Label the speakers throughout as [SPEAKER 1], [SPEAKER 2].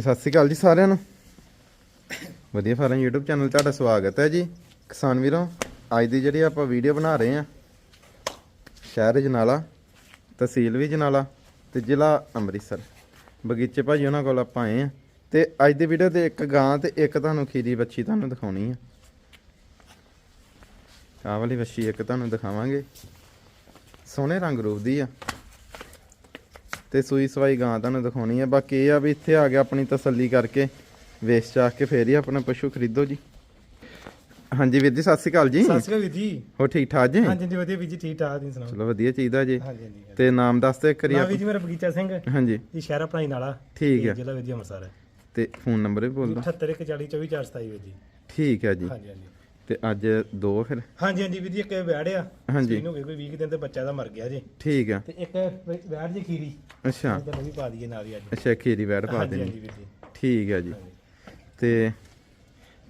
[SPEAKER 1] ਸਤਿ ਸ਼੍ਰੀ ਅਕਾਲ ਜੀ ਸਾਰਿਆਂ ਨੂੰ। ਵਧੀਆ ਫਾਰਮ YouTube ਚੈਨਲ ਤੁਹਾਡਾ ਸਵਾਗਤ ਹੈ ਜੀ। ਕਿਸਾਨ ਵੀਰੋ, ਅੱਜ ਦੀ ਜਿਹੜੀ ਆਪਾਂ ਵੀਡੀਓ ਬਣਾ ਰਹੇ ਹਾਂ, ਸ਼ਹਿਰ ਜਨਾਲਾ, ਤਹਿਸੀਲ ਵੀ ਜਨਾਲਾ ਤੇ ਜ਼ਿਲ੍ਹਾ ਅੰਮ੍ਰਿਤਸਰ। ਬਗੀਚੇ ਭਾਜੀ ਉਹਨਾਂ ਕੋਲ ਆਪਾਂ ਆਏ ਆ ਤੇ ਅੱਜ ਦੀ ਵੀਡੀਓ ਤੇ ਇੱਕ ਗਾਂ ਤੇ ਇੱਕ ਤੁਹਾਨੂੰ ਖੀਰੀ ਬੱਚੀ ਤੁਹਾਨੂੰ ਦਿਖਾਉਣੀ ਆ। ਆਹ ਵਾਲੀ ਬੱਚੀ ਇੱਕ ਤੁਹਾਨੂੰ ਦਿਖਾਵਾਂਗੇ। ਸੋਹਣੇ ਰੰਗ ਰੂਪ ਦੀ ਆ। ਤੇ ਸੂਈ ਸਵਾਈ ਗਾਂ ਤੁਹਾਨੂੰ ਦਿਖਾਉਣੀ ਹੈ ਬਾਕੀ ਇਹ ਆ ਵੀ ਇੱਥੇ ਆ ਗਿਆ ਆਪਣੀ ਤਸੱਲੀ ਕਰਕੇ। ਵੇਚ ਚਾਖ ਕੇ ਫੇਰ ਹੀ ਆਪਣਾ ਪਸ਼ੂ ਖਰੀਦੋ ਜੀ। ਹਾਂਜੀ ਵੀਰ ਜੀ ਸਤਿ ਸ਼੍ਰੀ ਅਕਾਲ ਜੀ।
[SPEAKER 2] ਸਤਿ ਸ਼੍ਰੀ ਅਕਾਲ ਵੀਰ ਜੀ।
[SPEAKER 1] ਹੋ ਠੀਕ ਠਾਕ ਜੀ?
[SPEAKER 2] ਹਾਂਜੀ ਜੀ ਵਧੀਆ ਵੀਰ ਜੀ ਠੀਕ ਠਾਕ ਤੁਸੀਂ ਸੁਣਾਓ?
[SPEAKER 1] ਚਲੋ ਵਧੀਆ ਚਾਹੀਦਾ ਜੀ।
[SPEAKER 2] ਹਾਂਜੀ ਹਾਂਜੀ
[SPEAKER 1] ਤੇ ਨਾਮ ਦੱਸ ਦਿਓ
[SPEAKER 2] ਨਾ
[SPEAKER 1] ਆਪ
[SPEAKER 2] ਵੀਰ ਜੀ ਮੇਰਾ ਬਗੀਚਾ ਸਿੰਘ।
[SPEAKER 1] ਹਾਂਜੀ।
[SPEAKER 2] ਜੀ ਸ਼ਹਿਰਾ ਭਲਾਈ ਨਾਲਾ।
[SPEAKER 1] ਠੀਕ ਹੈ
[SPEAKER 2] ਜ਼ਿਲ੍ਹਾ ਜੀ ਅੰਮ੍ਰਿਤਸਰ। ਹੈ
[SPEAKER 1] ਤੇ ਫੋਨ ਨੰਬਰ ਵੀ ਬੋਲ ਦਿਓ।
[SPEAKER 2] 7814242427 ਵੀਰ ਜੀ।
[SPEAKER 1] ਠੀਕ ਹੈ ਜੀ।
[SPEAKER 2] ਹਾਂਜੀ ਹਾਂਜੀ।
[SPEAKER 1] ਤੇ ਅੱਜ ਦੋ ਫਿਰ?
[SPEAKER 2] ਹਾਂਜੀ ਹਾਂਜੀ ਵੀਰ ਜੀ ਇੱਕ ਵਿਆੜ ਆ।
[SPEAKER 1] ਹਾਂਜੀ।
[SPEAKER 2] ਇਹਨੂੰ ਕੋਈ 20 ਕੁ ਦਿਨ ਤੇ ਬੱਚਾ ਦਾ ਮਰ ਗਿਆ ਜੀ।
[SPEAKER 1] ਠੀਕ ਆ।
[SPEAKER 2] ਤੇ ਇੱਕ ਵਿਆੜ ਜੀ ਖੀਰੀ।
[SPEAKER 1] ਅੱਛਾ।
[SPEAKER 2] ਉਹਦਾ ਵੀ ਪਾ ਦਈਏ ਨਾਲ ਹੀ ਅੱਜ।
[SPEAKER 1] ਅੱਛਾ ਖੀਰੀ ਵੈੜ ਪਾ ਦੇਣੀ।
[SPEAKER 2] ਹਾਂਜੀ ਵੀਰ ਜੀ।
[SPEAKER 1] ਠੀਕ ਹੈ ਜੀ। ਤੇ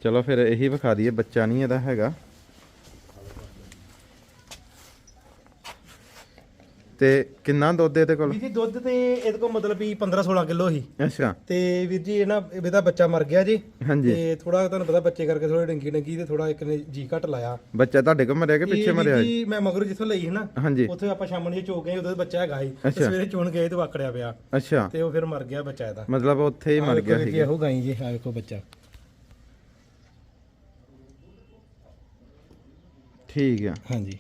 [SPEAKER 1] ਚਲੋ ਫਿਰ ਇਹੀ ਵਿਖਾ ਦਈਏ ਬੱਚਾ ਨਹੀਂ ਇਹਦਾ ਹੈਗਾ। ਤੇ ਕਿੰਨਾ ਦੁੱਧ ਇਹਦੇ ਕੋਲ?
[SPEAKER 2] ਵੀਰ ਜੀ ਦੁੱਧ ਤੇ ਇਹਦੇ ਕੋਲ ਮਤਲਬ ਵੀ 15 16 ਕਿਲੋ ਸੀ।
[SPEAKER 1] ਅੱਛਾ।
[SPEAKER 2] ਤੇ ਵੀਰ ਜੀ ਇਹ ਨਾ ਇਹਦਾ ਬੱਚਾ ਮਰ ਗਿਆ ਜੀ।
[SPEAKER 1] ਹਾਂਜੀ।
[SPEAKER 2] ਤੇ ਥੋੜਾ ਤੁਹਾਨੂੰ ਪਤਾ ਬੱਚੇ ਕਰਕੇ ਥੋੜਾ ਡੰਗੀ ਡੰਗੀ ਤੇ ਥੋੜਾ ਇੱਕ ਨੇ ਜੀ ਘਟ ਲਾਇਆ।
[SPEAKER 1] ਬੱਚਾ ਤੁਹਾਡੇ ਕੋਲ ਮਰਿਆ ਕਿ ਪਿੱਛੇ ਮਰਿਆ? ਜੀ?
[SPEAKER 2] ਜੀ ਮੈਂ ਮਗਰੋਂ ਜਿੱਥੋਂ ਲਈ ਸੀ ਨਾ
[SPEAKER 1] ਹਾਂਜੀ।
[SPEAKER 2] ਉੱਥੇ ਆਪਾਂ ਸ਼ਾਮ ਨੂੰ ਚੋ ਗਏ ਉਹਦਾ ਬੱਚਾ ਹੈਗਾ ਸੀ। ਸਵੇਰੇ ਚੋਣ ਗਏ ਤੇ ਵਾਕੜਿਆ ਪਿਆ।
[SPEAKER 1] ਅੱਛਾ।
[SPEAKER 2] ਤੇ ਉਹ ਫਿਰ ਮਰ ਗਿਆ ਬੱਚਾ ਇਹਦਾ।
[SPEAKER 1] ਮਤਲਬ ਉੱਥੇ ਹੀ ਮਰ ਗਿਆ
[SPEAKER 2] ਸੀ
[SPEAKER 1] ਸੀ
[SPEAKER 2] ਇਹੋ ਗਾਈ ਜੀ ਆ ਵੇਖੋ ਬੱਚਾ।
[SPEAKER 1] ਠੀਕ ਆ।
[SPEAKER 2] ਹਾਂਜੀ।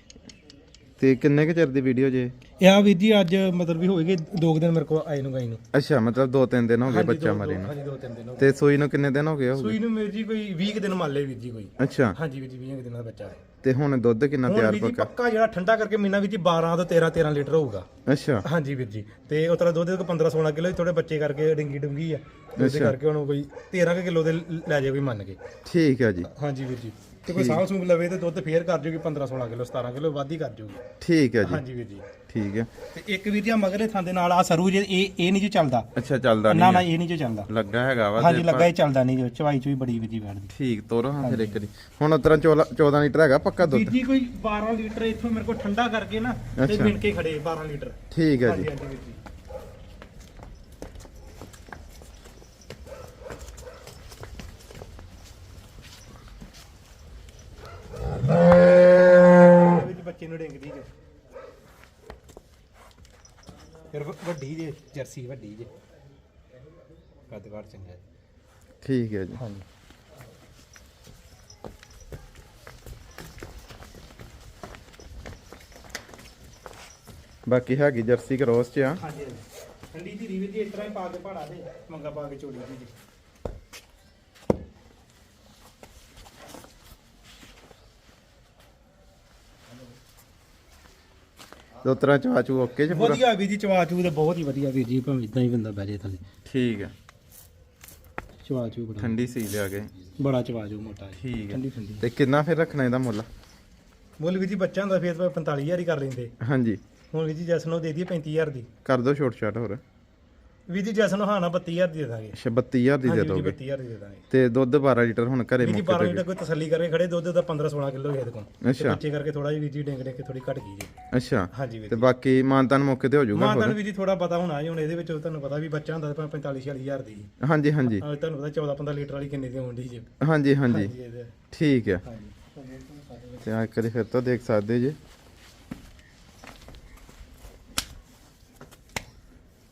[SPEAKER 1] ਤੇ ਕਿੰਨੇ ਕੁ ਚਿਰ ਦੀ ਵੀਡੀਓ ਜੇ?
[SPEAKER 2] ਇਹ ਆ ਵੀਰ ਜੀ ਅੱਜ ਮਤਲਬ ਵੀ ਹੋਏਗੇ ਦੋ ਕੁ ਦਿਨ ਮੇਰੇ ਕੋਲ ਆਏ ਨੂੰ ਗਾਈ ਨੂੰ।
[SPEAKER 1] ਅੱਛਾ ਮਤਲਬ ਦੋ ਤਿੰਨ ਦਿਨ ਹੋ ਗਏ ਬੱਚਾ ਮਰੇ ਨੂੰ।
[SPEAKER 2] ਹਾਂਜੀ ਦੋ ਤਿੰਨ ਦਿਨ ਹੋ ਗਏ।
[SPEAKER 1] ਤੇ ਸੂਈ ਨੂੰ ਕਿੰਨੇ ਦਿਨ ਹੋ ਗਏ
[SPEAKER 2] ਸੂਈ ਨੂੰ ਵੀਰ ਜੀ ਕੋਈ 20 ਕੁ ਦਿਨ ਮੰਨ ਲਏ ਵੀਰ ਜੀ ਕੋਈ।
[SPEAKER 1] ਅੱਛਾ।
[SPEAKER 2] ਹਾਂਜੀ ਵੀਰ ਜੀ 20 ਕੁ ਦਿਨਾਂ ਦਾ ਬੱਚਾ ਹੈ।
[SPEAKER 1] ਤੇ ਹੁਣ ਦੁੱਧ ਕਿੰਨਾ
[SPEAKER 2] ਹੁਣ
[SPEAKER 1] ਤਿਆਰ
[SPEAKER 2] ਵੀਰ ਜੀ
[SPEAKER 1] ਪੱਕਾ?
[SPEAKER 2] ਪੱਕਾ ਜਿਹੜਾ ਠੰਡਾ ਕਰਕੇ ਮਹੀਨਾ ਵਿੱਚ 12 ਤੋਂ 13 13 ਲੀਟਰ ਹੋਊਗਾ।
[SPEAKER 1] ਅੱਛਾ।
[SPEAKER 2] ਹਾਂਜੀ ਵੀਰ ਜੀ ਤੇ ਉਸ ਤਰ੍ਹਾਂ ਦੁੱਧ ਦੇ 15 16 ਕਿਲੋ ਥੋੜੇ ਬੱਚੇ ਕਰਕੇ ਡਿੰਗੀ ਡੁੰਗੀ ਆ। ਉਹਦੇ ਕਰਕੇ ਹੁਣ ਕੋਈ 13 ਕੁ ਕਿਲੋ ਦੇ ਲੈ ਜਾਏ ਕੋਈ ਮੰਨ ਕੇ।
[SPEAKER 1] ਠੀਕ ਆ ਜੀ।
[SPEAKER 2] ਹਾਂਜੀ ਵੀਰ ਜੀ। ਤੇ ਕੋਈ ਸਾਲ ਸੂਬ ਲਵੇ ਤੇ ਦੁੱਧ ਫੇਰ ਕਰ ਜੂਗੀ 15 16 ਕਿਲੋ 17 ਕਿਲੋ ਵੱਧ ਹੀ ਕਰ ਜੂਗੀ।
[SPEAKER 1] ਠੀਕ ਆ ਜੀ।
[SPEAKER 2] ਹਾਂਜੀ ਵੀਰ ਜੀ।
[SPEAKER 1] ਠੀਕ ਆ
[SPEAKER 2] ਤੇ ਇੱਕ ਵੀਰ ਜੀ ਮਗਰੇ ਥਾਂ ਦੇ ਨਾਲ ਆ ਸਰੂ ਜੇ ਇਹ ਇਹ ਨਹੀਂ ਜੋ ਚੱਲਦਾ।
[SPEAKER 1] ਅੱਛਾ ਚੱਲਦਾ
[SPEAKER 2] ਨਾ ਨਾ
[SPEAKER 1] ਨਹੀਂ
[SPEAKER 2] ਇਹ ਨਹੀਂ ਜੋ ਚੱਲਦਾ।
[SPEAKER 1] ਲੱਗਾ ਹੈਗਾ ਵਾ
[SPEAKER 2] ਹਾਂਜੀ ਲੱਗਾ ਹੀ ਚੱਲਦਾ ਨਹੀਂ ਜੋ ਚਵਾਈ ਚੋਈ ਬੜੀ ਵੀਰ ਜੀ ਬੈਠਦੀ
[SPEAKER 1] ਠੀਕ ਤੋਰੋ ਹਾਂ ਫਿਰ ਇੱਕ ਦੀ ਹੁਣ ਉਤਰਾਂ 14 ਲੀਟਰ ਹੈਗਾ ਪੱਕਾ
[SPEAKER 2] ਵੀਰ
[SPEAKER 1] ਦੁੱਧ
[SPEAKER 2] ਜੀ ਕੋਈ 12 ਲੀਟਰ ਇੱਥੋਂ ਮੇਰੇ ਕੋਲ ਠੰਡਾ ਕਰਕੇ ਨਾ ਤੇ। ਮਿਣ ਕੇ ਖੜੇ 12 ਲੀਟਰ।
[SPEAKER 1] ਠੀਕ ਆ ਜੀ
[SPEAKER 2] ਹਾਂਜੀ ਹਾਂਜੀ ਵੀਰ ਜੀ ਵਿੱਚ ਬੱਚੇ ਨੂੰ ਡਿੰਗਦੀ ਜੇ ਫਿਰ ਵ- ਵੱਡੀ ਜੇ ਜਰਸੀ ਵੱਡੀ ਜੇ। ਕੱਦਕਾਰ ਚੰਗਾ। ਜੀ
[SPEAKER 1] ਠੀਕ ਹੈ ਜੀ।
[SPEAKER 2] ਹਾਂਜੀ।
[SPEAKER 1] ਬਾਕੀ ਹੈਗੀ ਜਰਸੀ ਕਰੋਸ ਚ ਆ।
[SPEAKER 2] ਹਾਂਜੀ ਹਾਂਜੀ। ਠੰਡੀ ਦੀ ਰੀਵ ਜੀ ਇਸ ਤਰ੍ਹਾਂ ਹੀ ਪਾ ਕੇ ਭਾੜਾ ਦੇ ਮੰਗਾ ਪਾ ਕੇ ਚੋੜੀ ਦੀ ਜੀ।
[SPEAKER 1] ਤੇ ਉਤਰਾਂ ਚਾਚੂ ਓਕੇ ਚ ਪੂਰਾ?
[SPEAKER 2] ਵਧੀਆ ਵੀਰ ਜੀ ਚਵਾ ਚੂ ਤੇ ਬਹੁਤ ਹੀ ਵਧੀਆ ਵੀਰ ਜੀ ਭਾਵੇਂ ਇਦਾਂ ਹੀ ਬੰਦਾ ਬਹਿ ਜੇ ਥੱਲੇ।
[SPEAKER 1] ਠੀਕ ਆ
[SPEAKER 2] ਚਵਾ ਚੂ ਬੜਾ।
[SPEAKER 1] ਠੰਡੀ ਸੀ ਲਿਆ ਕੇ।
[SPEAKER 2] ਬੜਾ ਚਵਾ ਚੂ ਮੋਟਾ ਜੀ।
[SPEAKER 1] ਠੀਕ ਹੈ।
[SPEAKER 2] ਠੰਡੀ ਠੰਡੀ।
[SPEAKER 1] ਤੇ ਕਿੰਨਾ ਫਿਰ ਰੱਖਣਾ ਇਹਦਾ ਮੁੱਲ?
[SPEAKER 2] ਮੁੱਲ ਵੀਰ ਜੀ ਬੱਚਾ ਹੁੰਦਾ ਫੇਰ ਤਾਂ 45000 ਹੀ ਕਰ ਲੈਂਦੇ।
[SPEAKER 1] ਹਾਂਜੀ।
[SPEAKER 2] ਹੁਣ ਵੀਰ ਜੀ ਜੈਸ ਨੂੰ ਦੇ ਦਈਏ 35000 ਦੀ।
[SPEAKER 1] ਕਰ ਦੋ ਛੋਟ ਛਾਟ ਹੋਰ।
[SPEAKER 2] ਵੀਰ ਜੀ ਜੈਸ ਨੂੰ ਹਾਂ ਨਾ 32000 ਦੀ ਦੇ ਦਾਂਗੇ।
[SPEAKER 1] ਅੱਛਾ 32000 ਦੀ ਦੇ
[SPEAKER 2] ਹਾਂਜੀ ਵੀਰ
[SPEAKER 1] ਦੋਗੇ।
[SPEAKER 2] ਜੀ 32000 ਦੀ ਦੇ ਦਾਂਗੇ।
[SPEAKER 1] ਤੇ ਦੁੱਧ 12 ਲੀਟਰ ਹੁਣ ਘਰੇ
[SPEAKER 2] ਵੀਰ ਜੀ
[SPEAKER 1] ਮੁੱਕ
[SPEAKER 2] 12
[SPEAKER 1] ਤੇ
[SPEAKER 2] ਲੀਟਰ ਕੋਈ ਤਸੱਲੀ ਕਰਕੇ ਖੜੇ ਦੁੱਧ ਦਾ 15 16 ਕਿਲੋ ਹੈ ਇਹਦੇ ਕੋਲ। ਤੇ
[SPEAKER 1] ਅੱਛਾ।
[SPEAKER 2] ਬੱਚੇ ਕਰਕੇ ਥੋੜਾ ਜਿਹਾ ਵੀਰ ਜੀ ਡਿੰਗ ਡਿੰਗ ਕੇ ਥੋੜੀ ਘਟ ਗਈ ਜੀ।
[SPEAKER 1] ਅੱਛਾ।
[SPEAKER 2] ਹਾਂਜੀ ਵੀਰ
[SPEAKER 1] ਤੇ ਬਾਕੀ ਮਾਨਤਾਨ ਮੌਕੇ ਤੇ ਹੋ ਜਾਊਗਾ
[SPEAKER 2] ਮਾਂ ਤੁਹਾਨੂੰ ਵੀਰ ਜੀ ਥੋੜਾ ਪਤਾ ਹੋਣਾ ਜੀ ਹੁਣ ਇਹਦੇ ਵਿੱਚ ਤੁਹਾਨੂੰ ਪਤਾ ਵੀ ਬੱਚਾ ਹੁੰਦਾ ਤਾਂ 45 40000 ਦੀ।
[SPEAKER 1] ਹਾਂਜੀ ਹਾਂਜੀ।
[SPEAKER 2] ਹਾਂ ਤੁਹਾਨੂੰ ਪਤਾ 14 15 ਲੀਟਰ ਵਾਲੀ ਕਿੰਨੇ ਦੀ ਆਉਂਦੀ ਜੀ।
[SPEAKER 1] ਹਾਂਜੀ ਹਾਂਜੀ।
[SPEAKER 2] ਹਾਂਜੀ ਇਹਦੇ।
[SPEAKER 1] ਠੀਕ ਹੈ
[SPEAKER 2] ਹਾਂਜੀ।
[SPEAKER 1] ਤੇ ਆ ਕਰੀ ਫਿਰ ਤਾਂ ਦੇਖ ਸਕਦੇ ਜੀ।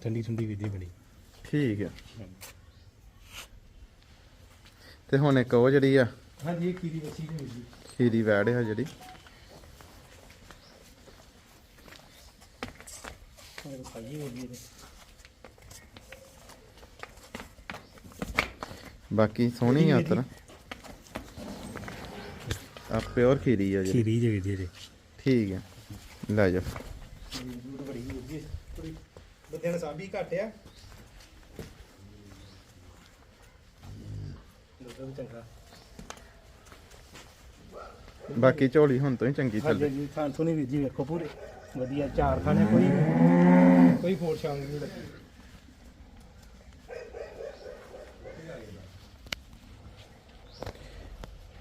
[SPEAKER 2] ਠੰਡੀ ਠੰਡੀ ਜੀ ਬੜੀ
[SPEAKER 1] ਠੀਕ ਹੈ ਤੇ ਹੁਣ ਇੱਕ ਉਹ ਜਿਹੜੀ ਆ
[SPEAKER 2] ਹਾਂਜੀ ਇਹ ਕੀਰੀ ਵਸੀ ਦੀ ਵੀਰ ਜੀ।
[SPEAKER 1] ਖੀਰੀ ਵੈੜ ਆ ਜਿਹੜੀ। ਬਾਕੀ ਸੋਹਣੀ ਆ ਤਰ ਆ ਪਿਓਰ ਖੀਰੀ ਆ ਜਿਹੜੀ।
[SPEAKER 2] ਖੀਰੀ ਜੀ ਵੀਰ ਜੀ
[SPEAKER 1] ਠੀਕ ਹੈ ਲੈ ਜਾ
[SPEAKER 2] ਬੜੀ ਵੀਰ ਜੀ ਥੋੜੀ ਬੱਦਿਆਂ ਨੇ ਸਾਬੀ ਘਟਿਆ ਦੁੱਧ ਵੀ ਚੰਗਾ।
[SPEAKER 1] ਬਾਕੀ ਝੋਲੀ ਹੁਣ ਤੋਂ ਹੀ ਚੰਗੀ
[SPEAKER 2] ਹਾਂਜੀ
[SPEAKER 1] ਚੱਲੇ
[SPEAKER 2] ਜੀ ਖਾਨ ਸੁਣੀ ਵੀਰ ਜੀ ਵੇਖੋ ਪੂਰੇ। ਵਧੀਆ ਚਾਰ ਖਾਣੇ ਕੋਈ। ਕੋਈ ਫੋੜ ਸ਼ਾਮ ਨਹੀਂ ਲੱਗੀ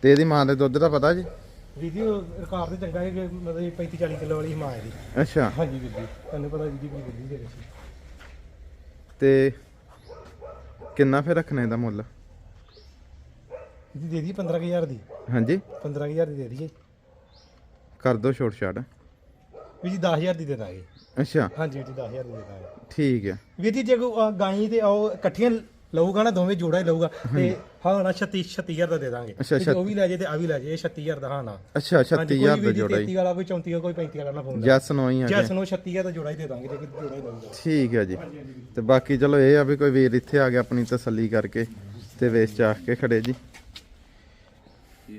[SPEAKER 1] ਤੇ ਇਹਦੀ ਮਾਂ ਦੇ ਦੁੱਧ ਦਾ ਪਤਾ ਜੀ?
[SPEAKER 2] ਵੀਰ ਜੀ ਉਹ ਰਿਕਾਰਡ ਤੇ ਚੰਗਾ ਹੈ ਕਿ ਮਤਲਬ 35 40 ਕਿਲੋ ਵਾਲੀ ਹਿਮਾਇ ਦੀ
[SPEAKER 1] ਅੱਛਾ।
[SPEAKER 2] ਹਾਂਜੀ ਵੀਰ ਜੀ ਤੁਹਾਨੂੰ ਪਤਾ ਵੀਰ ਜੀ ਕੀ ਦਿੱਲੀ ਦੇ ਵਿੱਚ
[SPEAKER 1] ਤੇ ਕਿੰਨਾ ਫਿਰ ਰੱਖਣਾ ਇਹਦਾ ਮੁੱਲ?
[SPEAKER 2] ਇਹਦੀ ਦੇ ਦੀ 15000 ਦੀ।
[SPEAKER 1] ਹਾਂਜੀ।
[SPEAKER 2] 15000 ਦੀ ਦੇ ਦਈਏ।
[SPEAKER 1] ਕਰ ਦੋ ਛੋਟ ਛਾੜ
[SPEAKER 2] ਵੀ ਜੀ 10000 ਦੀ ਦੇ ਦਾਂਗੇ।
[SPEAKER 1] ਅੱਛਾ।
[SPEAKER 2] ਹਾਂਜੀ ਵੀ ਜੀ 10000 ਦੀ ਦੇ ਦਾਂਗੇ।
[SPEAKER 1] ਠੀਕ ਹੈ।
[SPEAKER 2] ਵੀਰ ਜੀ ਜੇ ਕੋਈ ਗਾਈ ਤੇ ਉਹ ਇਕੱਠੀਆਂ ਲਊਗਾ ਨਾ ਦੋਵੇਂ ਜੋੜਾ ਹੀ ਲਊਗਾ। ਤੇ ਹਾਂ ਨਾ 36 36000 ਦਾ ਦੇ ਦਾਂਗੇ।
[SPEAKER 1] ਅੱਛਾ,
[SPEAKER 2] ਤੇ ਉਹ ਵੀ ਲੈ ਜੇ ਤੇ ਆ ਵੀ ਲੈ ਜੇ ਇਹ 36000 ਦਾ ਹਾਂ ਨਾ।
[SPEAKER 1] ਅੱਛਾ 36000 ਦਾ ਜੋੜਾ ਹੀ।
[SPEAKER 2] 33 ਵਾਲਾ ਕੋਈ 34 ਵਾਲਾ ਕੋਈ 35 ਵਾਲਾ ਨਾ ਫੋਨ
[SPEAKER 1] ਜੈਸ ਨੋਈ ਆ
[SPEAKER 2] ਜੈਸ ਨੂੰ 36000 ਦਾ ਜੋੜਾ ਹੀ ਦੇ ਦਾਂਗੇ ਜੇ ਕੋਈ ਜੋੜਾ ਹੀ ਲਊਗਾ।
[SPEAKER 1] ਠੀਕ ਹੈ ਜੀ। ਤੇ ਬਾਕੀ ਚਲੋ ਇਹ ਆ ਵੀ ਕੋਈ ਵੀਰ ਇੱਥੇ ਆ ਗਿਆ ਆਪਣੀ ਤਸੱਲੀ ਕਰਕੇ ਤੇ ਵੇਚ ਚਾਖ ਕੇ ਖੜੇ ਜੀ।